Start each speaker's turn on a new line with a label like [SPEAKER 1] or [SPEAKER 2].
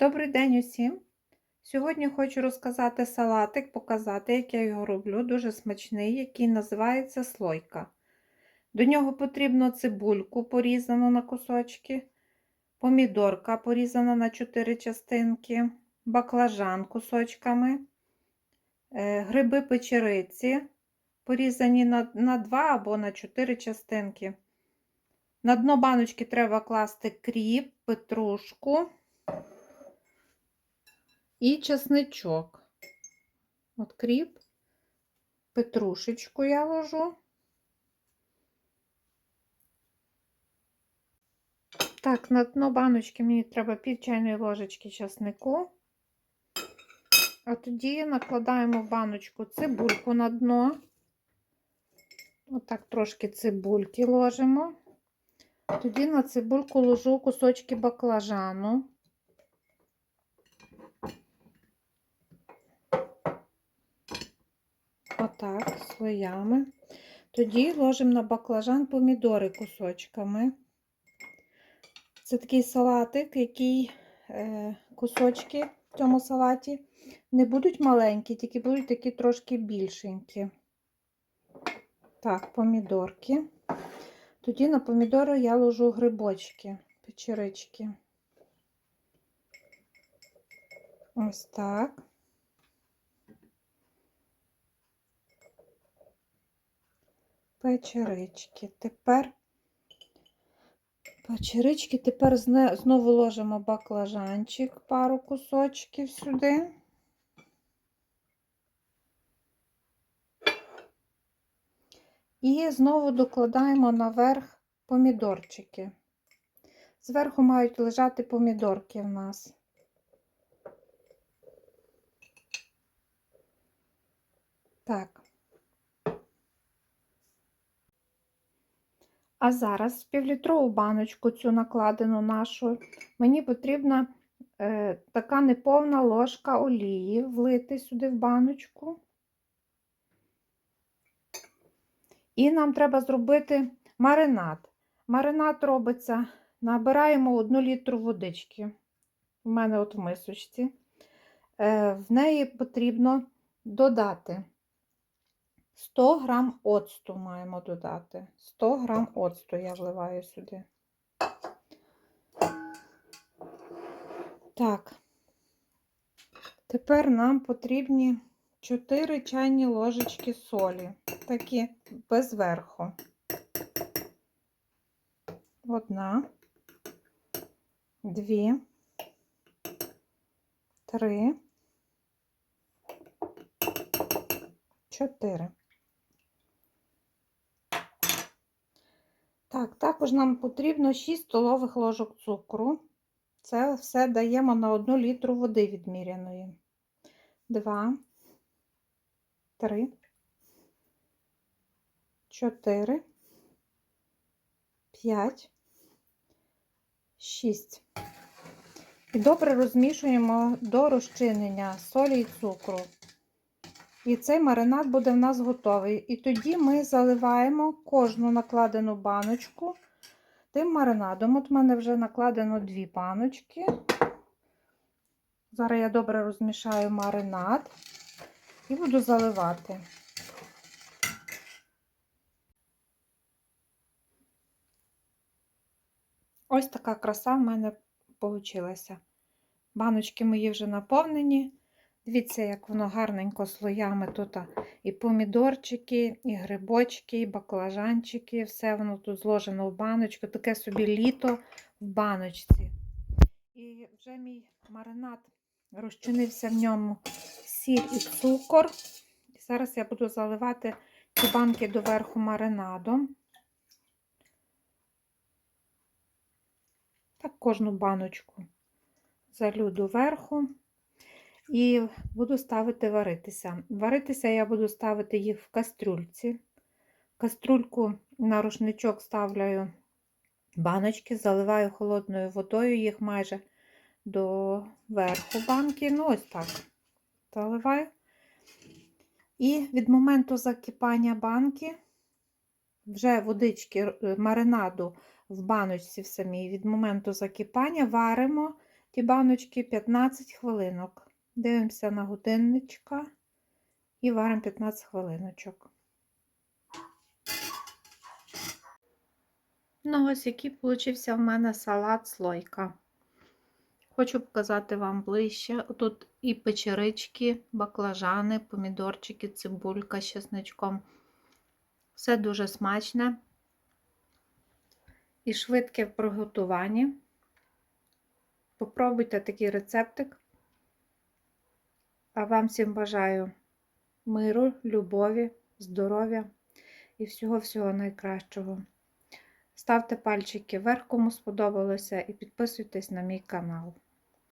[SPEAKER 1] Добрий день усім! Сьогодні хочу розказати салатик, показати, як я його роблю. Дуже смачний, який називається слойка. До нього потрібно цибульку порізану на кусочки, помідорка порізана на 4 частинки, баклажан кусочками, е, гриби печериці, порізані на, на 2 або на 4 частинки. На дно баночки треба класти кріп, петрушку і чесничок. От кріп, петрушечку я ложу. Так, на дно баночки мені треба пів чайної ложечки чеснику. А тоді накладаємо в баночку цибульку на дно. Отак трошки цибульки ложимо. Тоді на цибульку ложу кусочки баклажану. Отак, слоями. Тоді ложимо на баклажан помідори кусочками. Це такий салатик, який е, кусочки в цьому салаті не будуть маленькі, тільки будуть такі трошки більшенькі. Так, помідорки. Тоді на помідори я ложу грибочки, печерички. Ось так. Печерички. Тепер печерички, тепер знову ложимо баклажанчик, пару кусочків сюди. І знову докладаємо наверх помідорчики. Зверху мають лежати помідорки в нас. Так. А зараз півлітрову баночку цю накладену нашу, мені потрібна е, така неповна ложка олії влити сюди в баночку. І нам треба зробити маринад. Маринад робиться, набираємо 1 літру водички. У мене от в мисочці. Е, в неї потрібно додати 100 грам оцту маємо додати. 100 грам оцту я вливаю сюди. Так, тепер нам потрібні 4 чайні ложечки солі, такі без верху. Одна, дві, три, чотири. Так, також нам потрібно 6 столових ложок цукру. Це все даємо на 1 літру води відміряної. 2, 3, 4, 5, 6. І добре розмішуємо до розчинення солі і цукру. І цей маринад буде в нас готовий. І тоді ми заливаємо кожну накладену баночку тим маринадом. От в мене вже накладено дві баночки. Зараз я добре розмішаю маринад і буду заливати. Ось така краса в мене вийшла. Баночки мої вже наповнені. Дивіться, як воно гарненько слоями тут і помідорчики, і грибочки, і баклажанчики. Все воно тут зложено в баночку, таке собі літо в баночці. І вже мій маринад розчинився в ньому сіль і цукор. І зараз я буду заливати ці банки доверху маринадом. Так, кожну баночку залю доверху. І буду ставити варитися. Варитися я буду ставити їх в кастрюльці. Кастрюльку на рушничок ставлю баночки, заливаю холодною водою, їх майже до верху банки. Ну, ось так. Заливаю. І від моменту закипання банки, вже водички маринаду в баночці в самій, від моменту закипання варимо ті баночки 15 хвилинок. Дивимося на годинничка і варимо 15 хвилиночок. Ну, ось який получився в мене салат слойка. Хочу показати вам ближче. Тут і печерички, баклажани, помідорчики, цибулька з чесничком. Все дуже смачне і швидке в приготуванні. Попробуйте такий рецептик. А вам всім бажаю миру, любові, здоров'я і всього-всього найкращого. Ставте пальчики вверх, кому сподобалося, і підписуйтесь на мій канал.